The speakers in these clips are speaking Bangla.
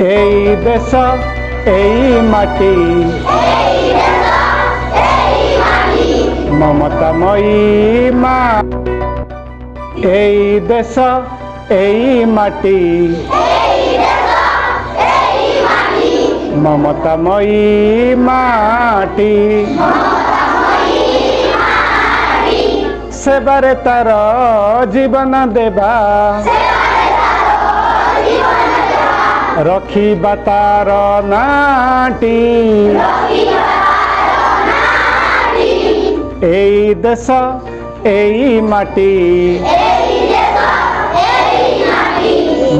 এই দেশ এই মাটি মমতাময়ী মা এই দেশ এই মাটি মমতাময়ী মাটি সেবারে তার জীবন দেবা ରଖିବା ତାର ନାଟି ଏଇ ଦେଶ ଏଇ ମାଟି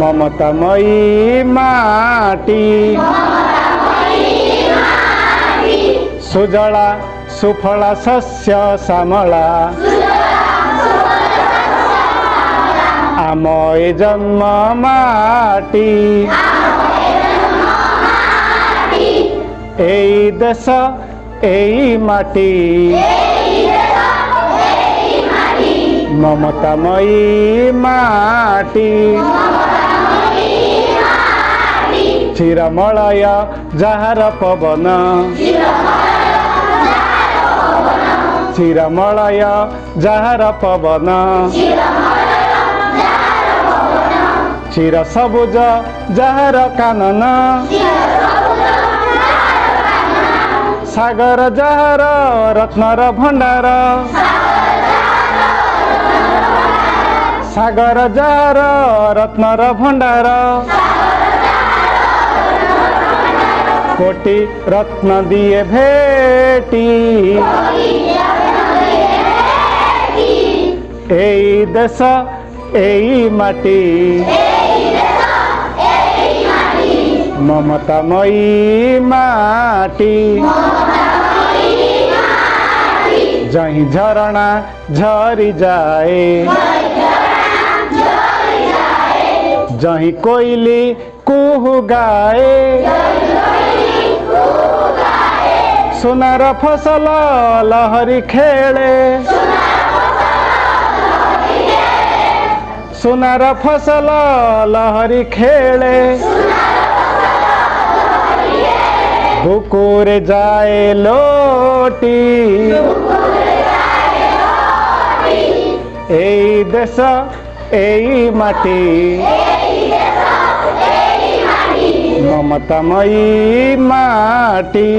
ମମତାମୟୀ ମାଟି ସୁଜଳା ସୁଫଳା ଶସ୍ୟ ଶ୍ୟାମଳା ଆମ ଏ ଜନ୍ମ ମାଟି এই দেশ, এই মাটি। মমতাময়ী মাটি। চিরমলয় যাহার পবন। চিরমলয় যাহার পবন। চির সবুজ যাহার কানন। সাগর যাহার রত্নর ভণ্ডার। সাগর যাহার রত্নর ভণ্ডার। কোটি রত্ন দিয়ে ভেটি। এই দেশ, এই মাটি। ममतामयी माटी। जही झरना झरी जाए। जही कोइली कुहु गाए। सुनार फसल लहरी खेले। सुनार फसल लहरी खेले। বুকুরে যায় লোটি এই দেশ এই মাটি মমতাময়ী মাটি